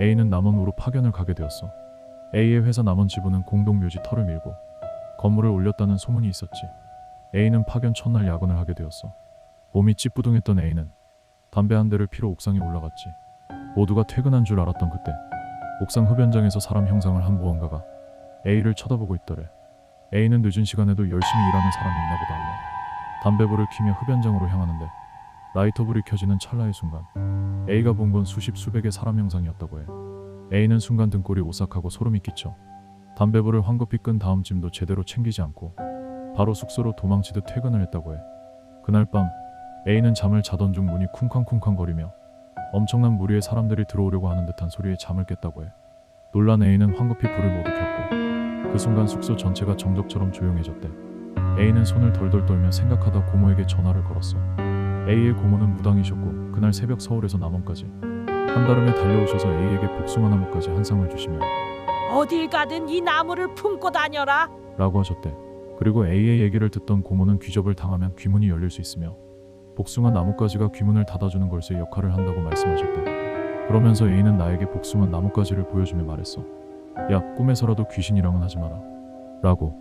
A는 남원으로 파견을 가게 되었어. A의 회사 남원 지부는 공동 묘지 털을 밀고 건물을 올렸다는 소문이 있었지. A는 파견 첫날 야근을 하게 되었어. 몸이 찌뿌둥했던 A는 담배 한 대를 피러 옥상에 올라갔지. 모두가 퇴근한 줄 알았던 그때 옥상 흡연장에서 사람 형상을 한 무언가가 A를 쳐다보고 있더래. A는 늦은 시간에도 열심히 일하는 사람이 있나 보다 하며 담배불을 키며 흡연장으로 향하는데 라이터불이 켜지는 찰나의 순간 A가 본 건 수십 수백의 사람 형상이었다고 해. A는 순간 등골이 오싹하고 소름이 끼쳐 담배불을 황급히 끈 다음 짐도 제대로 챙기지 않고 바로 숙소로 도망치듯 퇴근을 했다고 해. 그날 밤 A는 잠을 자던 중 문이 쿵쾅쿵쾅 거리며 엄청난 무리의 사람들이 들어오려고 하는 듯한 소리에 잠을 깼다고 해. 놀란 A는 황급히 불을 모두 켰고 그 순간 숙소 전체가 정적처럼 조용해졌대. A는 손을 덜덜 떨며 생각하다 고모에게 전화를 걸었어. A의 고모는 무당이셨고 그날 새벽 서울에서 남원까지 한달음에 달려오셔서 A에게 복숭아 나무까지 한 쌍을 주시며 어딜 가든 이 나무를 품고 다녀라. 라고 하셨대. 그리고 A의 얘기를 듣던 고모는 귀접을 당하면 귀문이 열릴 수 있으며 복숭아 나뭇가지가 귀문을 닫아주는 걸세 역할을 한다고 말씀하셨대. 그러면서 A는 나에게 복숭아 나뭇가지를 보여주며 말했어. 야, 꿈에서라도 귀신이랑은 하지 마라. 라고.